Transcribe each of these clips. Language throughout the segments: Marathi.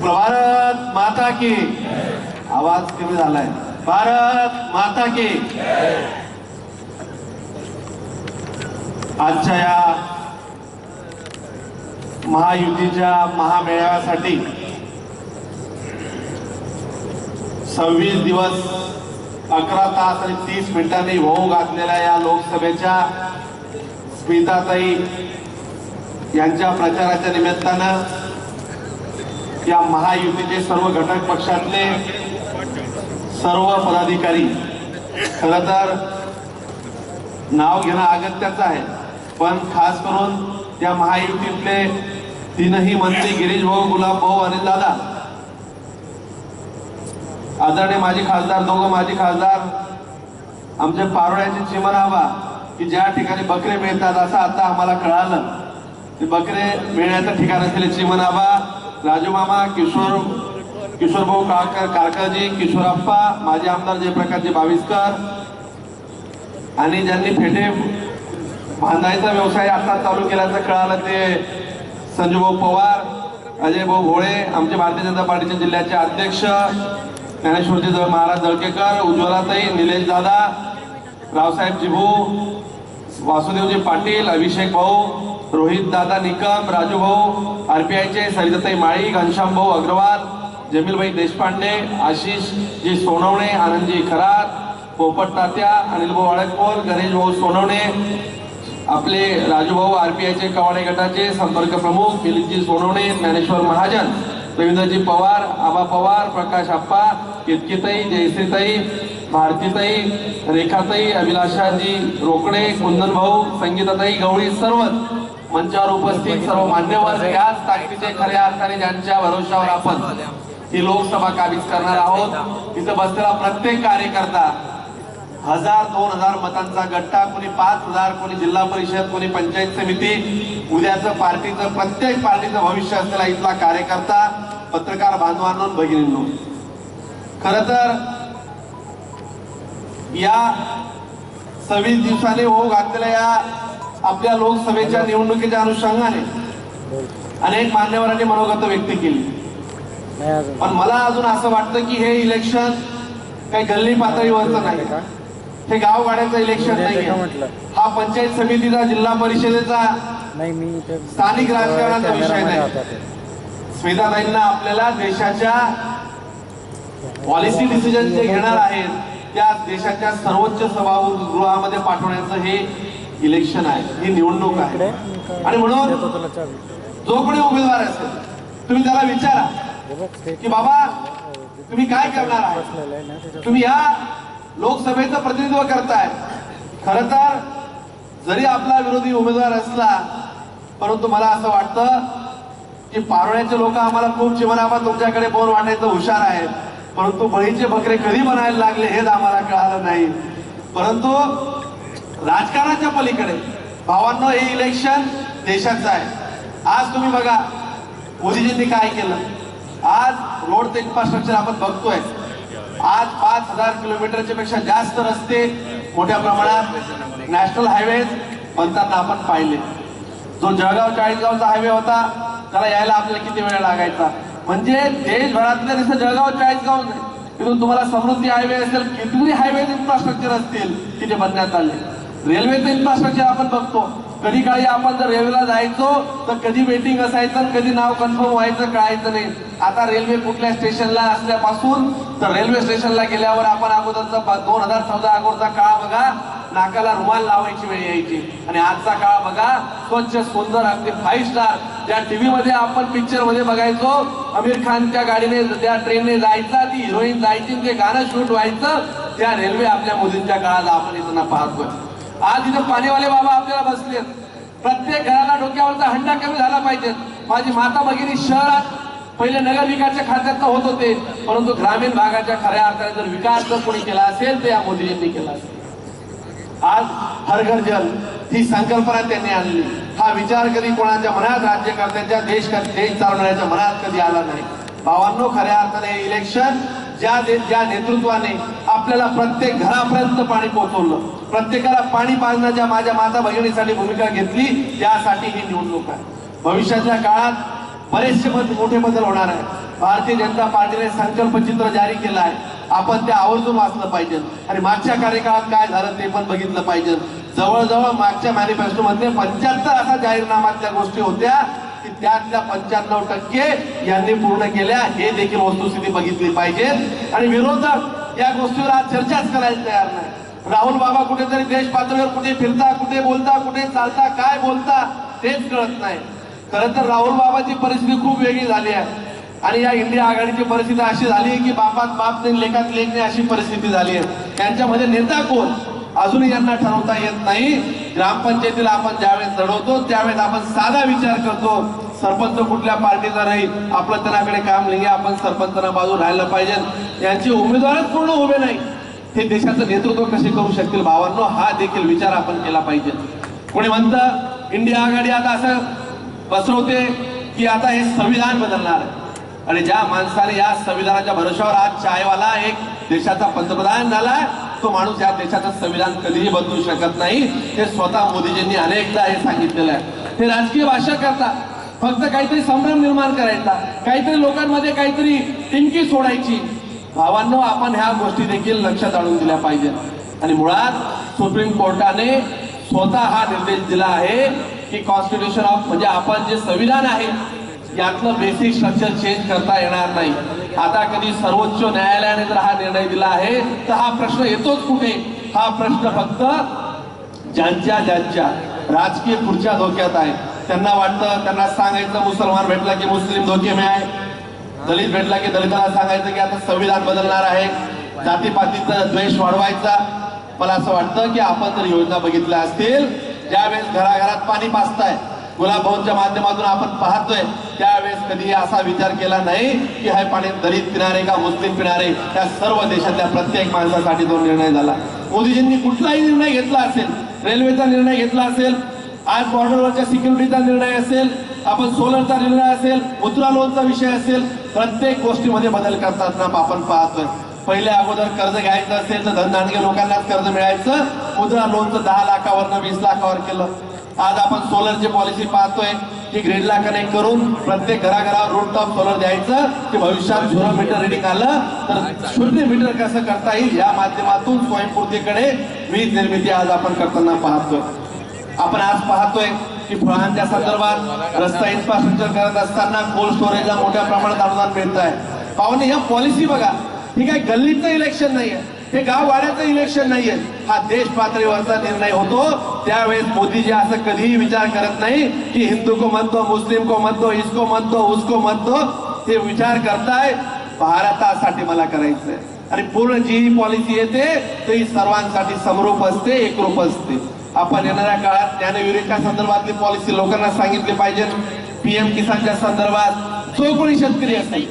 भारत माता की। आवाज कमी झालाय. भारत माता की। आजच्या या महायुतीच्या महामेळाव्यासाठी सव्वीस दिवस अकरा तास आणि तीस मिनिटांनी होऊ घातलेल्या या लोकसभेच्या स्मिताताई यांच्या प्रचाराच्या निमित्तानं या महायुतीचे सर्व घटक पक्षातले सर्व पदाधिकारी खरं तर नाव घेणं अगत्याचं आहे. पण खास करून या महायुतीतले तीनही मंत्री गिरीश भाऊ गुलाब भाऊ आणि दादा आदरणीय माजी खासदार दोघं माजी खासदार आमचे पारोळ्याचे चिमन हवा की ज्या ठिकाणी बकरे मिळतात असं आता आम्हाला कळालं. ते बकरे मिळण्याचं ठिकाण असलेले चिमन आबा राजूमामा किशोर किशोरभाऊ काळकर काळकर कारकरजी किशोरप्पा माजी आमदार जयप्रकाशजी बाविस्कर आणि ज्यांनी फेटे बांधायचा व्यवसाय आता चालू केल्याचं कळालं ते संजूभाऊ पवार अजय भाऊ भोळे आमचे भारतीय जनता पार्टीचे जिल्ह्याचे अध्यक्ष ज्ञानेश्वरजी जळ महाराज जळकेकर उज्ज्वलाताई निलेश दादा रावसाहेब जिभू वासुदेवजी पाटील अभिषेक भाऊ रोहित दादा निकम राजू भाऊ आरपीआयचे सरिताई माळी घनश्याम भाऊ अग्रवाल जमीलभाई देशपांडे आशिष जी सोनवणे आनंदजी खरात पोपट तात्या अनिलभाऊ भाऊ गणेश भाऊ सोनवणे आपले राजूभाऊ आरपीआयचे कवाडे गटाचे संपर्क प्रमुख मिलिंदजी सोनवणे ज्ञानेश्वर महाजन रवींद्रजी पवार आबा पवार प्रकाश आप्पा कितकीताई जयश्रीताई भारतीताई रेखाताई अभिलाषाजी रोकडे कुंदन भाऊ संगीताताई गवळी सर्वच मंचावर उपस्थित सर्व मान्यवर याच ताकदीचे खऱ्या अर्थाने ज्यांच्या भरोशावर आपण ही लोकसभा काबीज करणार आहोत. तिथं बसलेला प्रत्येक कार्यकर्ता हजार दोन हजार मतांचा गट्टा कोणी पाच हजार कोणी जिल्हा परिषद कोणी पंचायत समिती उद्याचं पार्टीचं प्रत्येक पार्टीचं भविष्य असलेला इथला कार्यकर्ता पत्रकार बांधवांनो भगिनींनो. खर तर या सव्वीस दिवसाने होऊ घातलेल्या या आपल्या लोकसभेच्या निवडणुकीच्या अनुषंगाने अनेक मान्यवरांनी मनोगत व्यक्त केली. नाही पण मला अजून असं वाटतं की हे इलेक्शन काही गल्ली पातळीवरचं नाही. हे गावगाड्याचं इलेक्शन नाही का म्हटलं. हा पंचायत समितीचा जिल्हा परिषदेचा नाही स्थानिक राजकारणाचा विषय नाही. स्मिताताईंना आपल्याला देशाच्या पॉलिसी डिसिजन जे घेणार आहेत त्या देशाच्या सर्वोच्च सभागृहामध्ये पाठवण्याचं हे इलेक्शन आहे ही निवडणूक आहे. आणि म्हणून जो कोणी उमेदवार असेल तुम्ही त्याला विचारा की बाबा तुम्ही काय करणार आहे? तुम्ही या लोकसभेचं प्रतिनिधित्व करताय. खर तर जरी आपला विरोधी उमेदवार असला परंतु मला असं वाटतं की पारोळ्याचे लोक आम्हाला खूप जीवनामा तुमच्याकडे बोल वाटायचं हुशार आहेत. परंतु बळीचे बकरे कधी बनायला लागले हेच आम्हाला कळालं नाही. परंतु राजकारणाच्या पलीकडे. भावांनो हे इलेक्शन देशाचं आहे. आज तुम्ही बघा मोदीजींनी काय केलं? आज रोडचं इन्फ्रास्ट्रक्चर आपण बघतोय. आज पाच हजार किलोमीटरच्या पेक्षा जास्त रस्ते मोठ्या प्रमाणात नॅशनल हायवे बनताना आपण पाहिले. जो जळगाव चाळीसगावचा हायवे होता त्याला यायला आपल्याला किती वेळ लागायचा? म्हणजे देशभरातले नुसतं जळगाव चाळीसगाव नाही तिथून तुम्हाला समृद्धी हायवे असेल कितीतरी हायवे इन्फ्रास्ट्रक्चर असतील तिथे बनण्यात आले. रेल्वेचं इन्फ्रास्ट्रक्चर आपण बघतो कधी काळी आपण जर रेल्वेला जायचो तर कधी वेटिंग असायचं कधी नाव कन्फर्म व्हायचं कळायचं नाही. आता रेल्वे कुठल्या स्टेशनला असल्यापासून तर रेल्वे स्टेशनला गेल्यावर आपण अगोदरचा दोन हजार चौदा अगोदरचा काळ बघा नाकाला रुमाल लावायची वेळ यायची. आणि आजचा काळ बघा स्वच्छ सुंदर अगदी फाईव्ह स्टार ज्या टीव्ही मध्ये आपण पिक्चरमध्ये बघायचो आमिर खानच्या गाडीने त्या ट्रेनने जायचा ती हिरोईन जायची ते गाणं शूट व्हायचं त्या रेल्वे आपल्या मोदींच्या काळात आपण इथं पाहतोय. आज इथं पाणीवाले बाबा आपल्याला बसलेत. प्रत्येक घराला डोक्यावरचा हंडा कमी झाला पाहिजे माझी माता भगिनी शहरात पहिले नगरविकासच्या खात्यात होत होते परंतु ग्रामीण भागाच्या खऱ्या अर्थाने जर विकास जर कोणी केला असेल तर या मोदीजींनी केला असेल. आज हर घर जल ही संकल्पना त्यांनी आणली. हा विचार कधी कोणाच्या मनात राज्यकर्त्यांच्या देश देश चालवण्याच्या मनात कधी आला नाही. भावांनो खऱ्या अर्थाने इलेक्शन ज्या दे- ज्या नेतृत्वाने आपल्याला प्रत्येक घरापर्यंत पाणी पोहोचवलं प्रत्येकाला पाणी पाजण्याच्या माझ्या माता भगिनीसाठी भूमिका घेतली त्यासाठी ही निवडणूक आहे. भविष्याच्या काळात बरेचसे मोठे बदल होणार आहे भारतीय जनता पार्टीने संकल्प चित्र जारी केलं आहे. आपण ते आवर्जून वाचलं पाहिजे. आणि मागच्या कार्यकाळात काय झालं ते पण बघितलं पाहिजे. जवळजवळ मागच्या मॅनिफेस्टो मध्ये पंच्याहत्तर असा जाहीरनामातल्या गोष्टी होत्या. त्यातल्या पंच्याण्णव टक्के यांनी पूर्ण केल्या. हे देखील वस्तुस्थिती बघितली पाहिजे. आणि विरोधक या गोष्टीवर आज चर्चाच करायला तयार नाही. राहुल बाबा कुठेतरी देश पातळीवर कुठे फिरता कुठे बोलता कुठे चालता काय बोलता तेच कळत नाही. खरं तर राहुल बाबाची परिस्थिती खूप वेगळी झाली आहे. आणि या इंडिया आघाडीची परिस्थिती अशी झाली की बापात बाप नाही लेखात लेख नाही अशी परिस्थिती झाली आहे. त्यांच्यामध्ये नेता कोण? अजूनही यांना ठरवता येत नाही. ग्रामपंचायतीला आपण ज्यावेळेस लढवतो त्यावेळेस आपण साधा विचार करतो. सरपंच कुठल्या पार्टीचा नाही आपलं त्यांनाकडे काम नाही आपण सरपंचांना बाजू राहायला पाहिजे. यांचे उमेदवारच पूर्ण उभे नाही. हे देशाचं नेतृत्व कसे करू शकतील भावांनो हा देखील विचार आपण केला पाहिजे. कोणी म्हणतं इंडिया आघाडी आता असं बसवते की आता हे संविधान बदलणार आहे. आणि ज्या माणसाने या संविधानाच्या भरोशावर आज चायवाला एक देशाचा पंतप्रधान झाला तो माणूस या देशाचं संविधान कधीही बदलू शकत नाही. हे स्वतः मोदीजींनी अनेकदा हे सांगितलेलं आहे. हे राजकीय भाषा करतात. फक्त काहीतरी संभ्रम निर्माण करायचा. काहीतरी लोकांमध्ये काहीतरी टिंकी सोडायची. भावांनो आपण ह्या गोष्टी देखील लक्षात आणून दिल्या पाहिजेत. आणि मुळात सुप्रीम कोर्टाने स्वतः हा निर्देश दिला आहे की कॉन्स्टिट्यूशन ऑफ म्हणजे आपण जे संविधान आहे यातलं बेसिक स्ट्रक्चर चेंज करता येणार नाही. आता कधी सर्वोच्च न्यायालयाने जर हा निर्णय दिला आहे तर हा प्रश्न येतोच कुठे? हा प्रश्न फक्त ज्यांच्या ज्यांच्या राजकीय खुर्च्या धोक्यात आहे त्यांना वाटतं त्यांना सांगायचं मुसलमान भेटला की मुस्लिम धोके आहे. दलित भेटला की दलिताला सांगायचं की आता संविधान बदलणार आहे. जातीपातीचा द्वेष वाढवायचा. मला असं वाटतं की आपण जर योजना बघितल्या असतील. ज्यावेळेस घराघरात पाणी पाचताय गुलाब भवनच्या माध्यमातून आपण पाहतोय त्यावेळेस कधी असा विचार केला नाही की हे पाणी दलित पिणारे का मुस्लिम पिणारे? त्या सर्व देशातल्या प्रत्येक माणसासाठी तो निर्णय झाला. मोदीजींनी कुठलाही निर्णय घेतला असेल रेल्वेचा निर्णय घेतला असेल आज बॉर्डरवरच्या सिक्युरिटीचा निर्णय असेल आपण सोलरचा निर्णय असेल मुद्रा लोनचा विषय असेल प्रत्येक गोष्टीमध्ये बदल करताना आपण पाहतोय. पहिले अगोदर कर्ज घ्यायचं असेल तर धनदानगे लोकांनाच कर्ज मिळायचं. मुद्रा लोनचं दहा लाखावरनं वीस लाखावर केलं. आज आपण सोलरची पॉलिसी पाहतोय की ग्रीडला कनेक्ट करून प्रत्येक घराघरावर रोड टॉप सोलर द्यायचं की भविष्यात झिरो मीटर रिडिंग आलं तर शून्य मीटर कसं करता येईल? या माध्यमातून स्वयंपूर्तीकडे वीज निर्मिती आज आपण करताना पाहतोय. आपण आज पाहतोय की फळांच्या संदर्भात रस्ता इन्फ्रास्ट्रक्चर करत असताना कोल्ड स्टोरेजला मोठ्या प्रमाणात अनुदान मिळत आहे पाहुणे ह्या पॉलिसी बघा. ही काही गल्लीचं इलेक्शन नाहीये. हे गाव वाड्याचं इलेक्शन नाहीये. हा देश पातळीवरचा निर्णय होतो. त्यावेळेस मोदीजी असं कधीही विचार करत नाही की हिंदू को मत दो मुस्लिम को मत दो इसको मत दो उसको मत दो ते विचार करताय. भारतासाठी मला करायचंय. आणि पूर्ण जी ही पॉलिसी येते ती सर्वांसाठी समरूप असते एकरूप असते. आपण येणाऱ्या काळात ज्ञानविरीच्या संदर्भातली पॉलिसी लोकांना सांगितली पाहिजे. पीएम किसानच्या संदर्भात जो कोणी शेतकरी असेल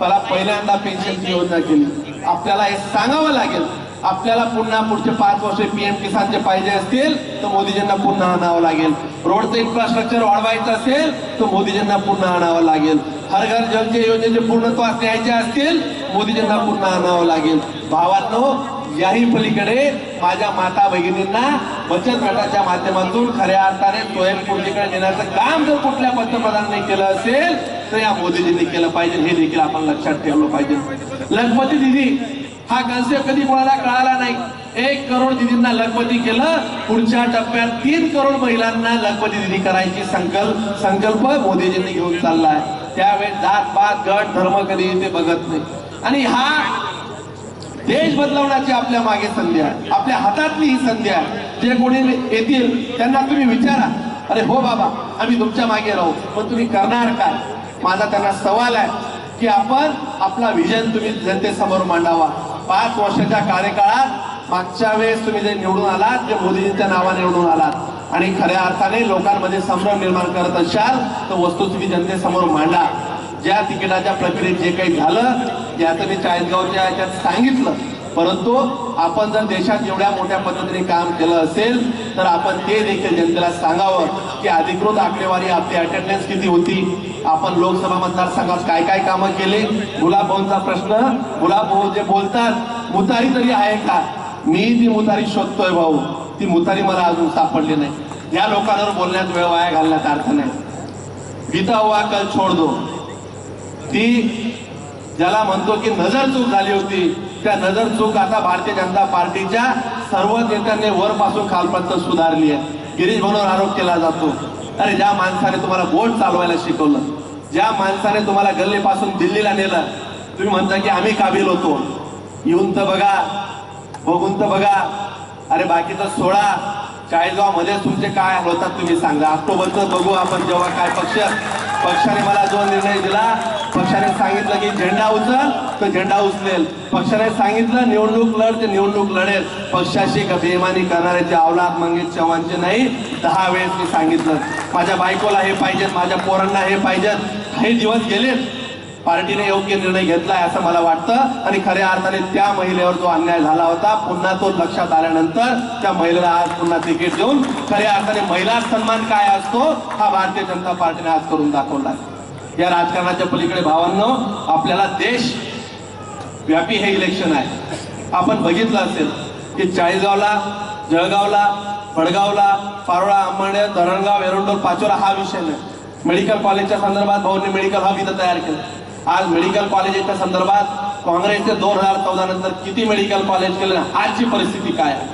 मला पहिल्यांदा पेन्शनची योजना केली. आपल्याला हे सांगावं लागेल. आपल्याला पुन्हा पुढचे पाच वर्ष पीएम किसानचे पाहिजे असतील तर मोदीजींना पुन्हा आणावं लागेल. रोडचं इन्फ्रास्ट्रक्चर वाढवायचं असेल तर मोदीजींना पुन्हा आणावं लागेल. हर घर जलचे योजनेचे पूर्णत्वास न्यायचे असतील मोदीजींना पुन्हा आणावं लागेल. भावांनो याही पलीकडे माझ्या माता भगिनींना बचत गटाच्या माध्यमातून खऱ्या अर्थाने स्वयंपूर्तीकडे नेण्याचं काम जर कुठल्या पंतप्रधानांनी केलं असेल तर या मोदीजींनी केलं पाहिजे. हे देखील आपण लक्षात ठेवलं पाहिजे. लखपती दिदी हा कन्सेप्ट कधी कोणाला कळाला नाही. एक करोड दिदींना लखपती केलं पुढच्या टप्प्यात तीन करोड महिलांना लखपती दिदी करायची संकल्प संकल्प मोदीजींनी घेऊन चालला आहे त्यावेळेस जात पात गट धर्म कधी ते बघत नाही. आणि हा देश बदलवण्याची आपल्या मागे संधी आहे. आपल्या हातातली ही संधी आहे. जे कोणी येतील त्यांना तुम्ही विचारा. अरे हो बाबा आम्ही तुमच्या मागे राहू. पण तुम्ही करणार काय? माझा त्यांना सवाल आहे की आपण आपला विजन तुम्ही जनतेसमोर मांडावा. पाच वर्षाच्या कार्यकाळात मागच्या वेळेस तुम्ही जे निवडून आलात ते मोदीजींच्या नावाने निवडून आलात आणि खऱ्या अर्थाने लोकांमध्ये संभ्रम निर्माण करत असाल तर वस्तू तुम्ही जनतेसमोर मांडा. ज्या तिकिटाच्या प्रक्रियेत जे काही झालं याचं मी चाळीसगावच्या याच्यात सांगितलं. परंतु आपण जर देशात एवढ्या मोठ्या पद्धतीने काम केलं असेल तर आपण ते देखील जनतेला सांगावं की अधिकृत आकडेवारी आपली अटेंडन्स किती होती? आपण लोकसभा मतदारसंघात काय काय कामं केले? गुलाबभाऊंचा प्रश्न. गुलाबभाऊ जे बोलतात मुतारी तरी आहे का? मी ती मुतारी शोधतोय भाऊ. ती मुतारी मला अजून सापडली नाही. या लोकांवर बोलण्यात वेळ वाया घालण्यात अर्थ नाही. बीता हुआ कल छोड़ दो. ती ज्याला म्हणतो की नजर चूक झाली होती त्या नजर चूक आता भारतीय जनता पार्टीच्या सर्व नेत्यांनी वरपासून खालपर्यंत सुधारली आहे. गिरीश म्हणून आरोप केला जातो. अरे ज्या माणसाने तुम्हाला बोट चालवायला शिकवलं ज्या माणसाने तुम्हाला गल्लीपासून दिल्लीला नेलं तुम्ही म्हणता की आम्ही काबिल होतो. येऊन तर बघा बघून तर बघा. अरे बाकीचं सोळा चाळीसगावमध्ये तुमचे काय होतात तुम्ही सांगा. ऑक्टोबरचं बघू आपण जेव्हा काय पक्ष पक्षाने मला जो निर्णय दिला पक्षाने सांगितलं की झेंडा उचल तर झेंडा उचलेल. पक्षाने सांगितलं निवडणूक लढ ते निवडणूक लढेल. पक्षाशी बेमानी करणाऱ्याचे अवलाद मंगेश चव्हाणचे नाही दहा वेळेस मी सांगितलं. माझ्या बायकोला हे पाहिजेत माझ्या पोरांना हे पाहिजेत. हे दिवस गेलेत. पार्टीने योग्य निर्णय घेतलाय असं मला वाटतं. आणि खऱ्या अर्थाने त्या महिलेवर जो अन्याय झाला होता पुन्हा तो लक्षात आल्यानंतर त्या महिलेला आज पुन्हा तिकीट देऊन खऱ्या अर्थाने महिला सन्मान काय असतो हा भारतीय जनता पार्टीने आज करून दाखवला. या राजकारणाच्या पलीकडे भावांनो आपल्याला देश व्यापी हे इलेक्शन आहे. आपण बघितलं असेल की चाळीसगावला जळगावला फडगावला पारोळा अंबरडे धरणगाव एरंडोल पाचोरा हा विषय नाही. मेडिकल कॉलेजच्या संदर्भात भाऊंनी मेडिकल हब इथं तयार केलं. आज मेडिकल कॉलेजच्या संदर्भात काँग्रेसचे दोन हजार चौदा नंतर किती मेडिकल कॉलेज केले आजची परिस्थिती काय आहे?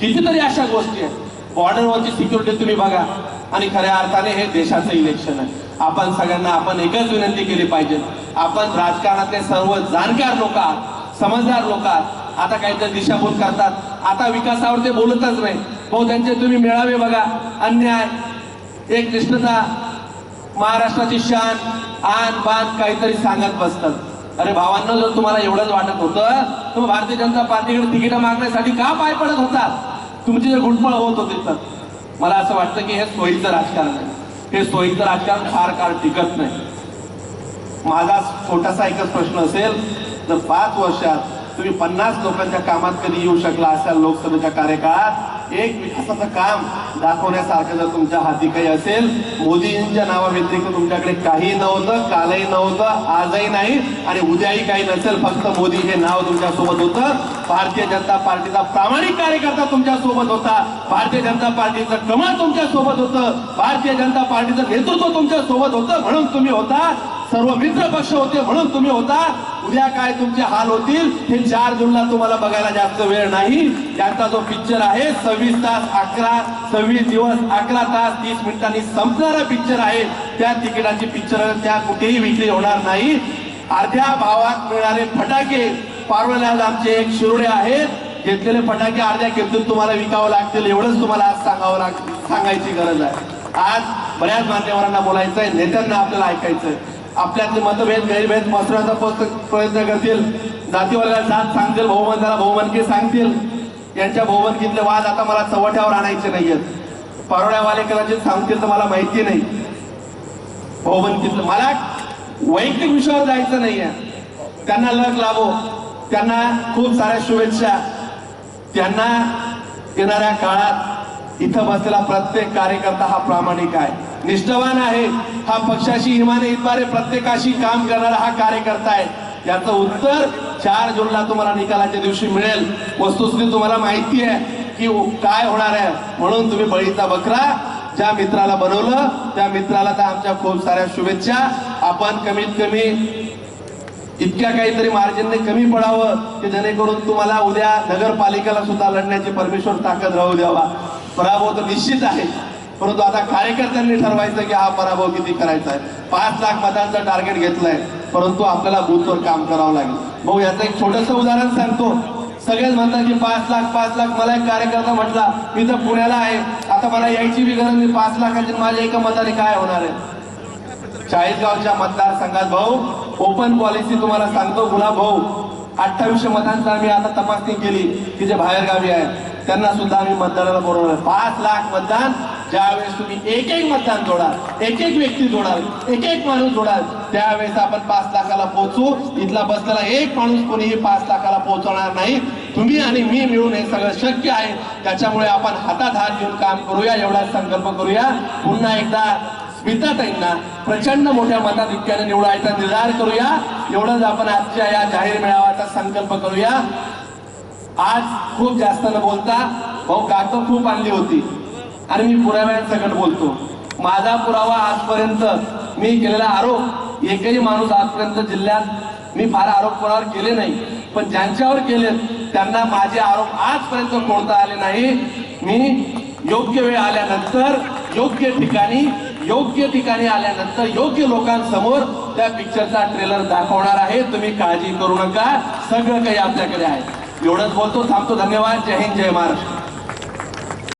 कितीतरी अशा गोष्टी आहेत. बॉर्डरवरची सिक्युरिटी तुम्ही बघा. आणि खऱ्या अर्थाने हे देशाचं इलेक्शन आहे. आपण सगळ्यांना आपण एकच विनंती केली पाहिजे. आपण राजकारणातले सर्व जाणकार लोक आहात समजदार लोक आहात. आता काहीतरी दिशाभूल करतात. आता विकासावर ते बोलतच नाही. भाऊ त्यांचे तुम्ही मेळावे बघा. अन्याय एक निष्ठता महाराष्ट्राची शान आन बान काहीतरी सांगत बसतात. अरे भावांना जर तुम्हाला एवढंच वाटत होतं तुम्ही भारतीय जनता पार्टीकडे तिकीट मागण्यासाठी का पाय पडत होतात? तुमची जे गुंडफळ होत होते तर. मला असं वाटतं की हे सोयीचं राजकारण आहे. हे सोयीचं राजकारण फार काळ टिकत नाही. माझा छोटासा एकच प्रश्न असेल तर पाच वर्षात तुम्ही पन्नास लोकांच्या कामात कधी येऊ शकला अशा लोकसभेच्या कार्यकाळात? एक विकासाचं काम दाखवण्यासारखं जर तुमच्या हाती काही असेल मोदींच्या नावाव्यतिरिक्त तुमच्याकडे काही नव्हतं कालही नव्हतं आजही नाही आणि उद्याही काही नसेल फक्त मोदी हे नाव तुमच्यासोबत होतं. भारतीय जनता पार्टीचा प्रामाणिक कार्यकर्ता तुमच्यासोबत होता. भारतीय जनता पार्टीचं कमळ तुमच्यासोबत होतं. भारतीय जनता पार्टीचं नेतृत्व तुमच्यासोबत होतं म्हणून तुम्ही होता. सर्व मित्र पक्ष होते म्हणून तुम्ही होता. उद्या काय तुमचे हाल होतील हे चार जूनला तुम्हाला बघायला जास्त वेळ नाही. त्यांचा जो पिक्चर आहे सव्वीस तास अकरा सव्वीस दिवस अकरा तास तीस मिनिटांनी संपणारा पिक्चर आहे. त्या तिकिटाची पिक्चर त्या कुठेही विक्री होणार नाही. अर्ध्या भावात मिळणारे फटाके पारवल्याला आमचे एक शिरोडे आहेत. घेतलेले फटाके अर्ध्या किमतीत तुम्हाला विकावं लागतील एवढंच तुम्हाला आज सांगावं लाग सांगायची गरज आहे. आज बऱ्याच मान्यवरांना बोलायचं आहे नेत्यांना आपल्याला ऐकायचं आहे आपल्यातले मतभेद गैरभेद मसण्याचा प्रयत्न करतील. जातीवाल्याला जात सांगतील बहुमताला बहुमनकी सांगतील. यांच्या बहुमनकीतले वाद आता मला चवट्यावर आणायचे नाहीयेत. परवड्यावाले कदाचित सांगतील तर मला माहिती नाही. बहुमनकीतलं मला वैयक्तिक विषयावर जायचं नाहीये. त्यांना लग लाभो. त्यांना खूप साऱ्या शुभेच्छा. त्यांना येणाऱ्या काळात इथं बसलेला प्रत्येक कार्यकर्ता हा प्रामाणिक आहे. निष्ठावान आहे. हा पक्षाशी हिमाने इतबारे प्रत्येकाशी काम करणारा हा कार्यकर्ता आहे. याचं उत्तर चार जूनला तुम्हाला निकालाच्या दिवशी मिळेल. वस्तुस्थिती तुम्हाला माहिती आहे की काय होणार आहे. म्हणून तुम्ही बळीचा बकरा ज्या मित्राला बनवलं त्या मित्राला तर आमच्या खूप साऱ्या शुभेच्छा. आपण कमीत कमी इतक्या काहीतरी मार्जिनने कमी पडावं की जेणेकरून तुम्हाला उद्या नगरपालिकेला सुद्धा लढण्याची परमेश्वर ताकद राहू द्यावा. पराभव तर निश्चित आहे. परंतु आता कार्यकर्त्यांनी ठरवायचं की हा पराभव किती करायचा आहे. पाच लाख मतांचा टार्गेट घेतलाय. परंतु आपल्याला बूथवर काम करावं लागेल. भाऊ याचं एक छोटंसं उदाहरण सांगतो. सगळेच म्हणतात की पाच लाख पाच लाख. मला एक कार्यकर्ता म्हटला मी तर पुण्याला आहे. आता मला यायची बी गरज नाही. पाच लाखाची माझ्या एका मताने काय होणार आहे? चाळीसगावच्या मतदारसंघात भाऊ ओपन पॉलिसी तुम्हाला सांगतो. गुलाब भाऊ अठ्ठावीसशे मतांचा आम्ही आता तपासणी केली की जे बाहेरगावी आहेत. त्यांना सुद्धा आम्ही मतदानाला बोलवलं पाच लाख मतदान ज्यावेळेस तुम्ही एक एक मतदान जोडाल एक एक व्यक्ती जोडाल एक एक माणूस जोडाल त्यावेळेस आपण पाच लाखाला पोहोचू. इथला बसलेला एक माणूस कोणीही पाच लाखाला पोहोचवणार नाही. तुम्ही आणि मी मिळून हे सगळं शक्य आहे. त्याच्यामुळे आपण हातात हात घेऊन काम करूया एवढा संकल्प करूया. पुन्हा एकदा स्मिताताईंना प्रचंड मोठ्या मताधिक्याने निवडायचा निर्धार करूया. एवढंच आपण आजच्या या जाहीर मेळाव्याचा संकल्प करूया. आज खूप जास्त न बोलता भाऊ कागद खूप आणली होती. आणि मी पुराव्यांसकट बोलतो. माझा पुरावा आजपर्यंत मी केलेला आरोप एकही माणूस आजपर्यंत जिल्ह्यात मी फार आरोप कोणावर केले नाही. पण ज्यांच्यावर केले त्यांना माझे आरोप आजपर्यंत कोणता आले नाही. मी योग्य वेळ आल्यानंतर योग्य ठिकाणी योग्य ठिकाणी आल्यानंतर योग्य लोकांसमोर त्या पिक्चरचा ट्रेलर दाखवणार आहे. तुम्ही काळजी करू नका. सगळं काही आपल्याकडे आहे. एवढंच बोलतो थांबतो. धन्यवाद. जय हिंद जय महाराष्ट्र.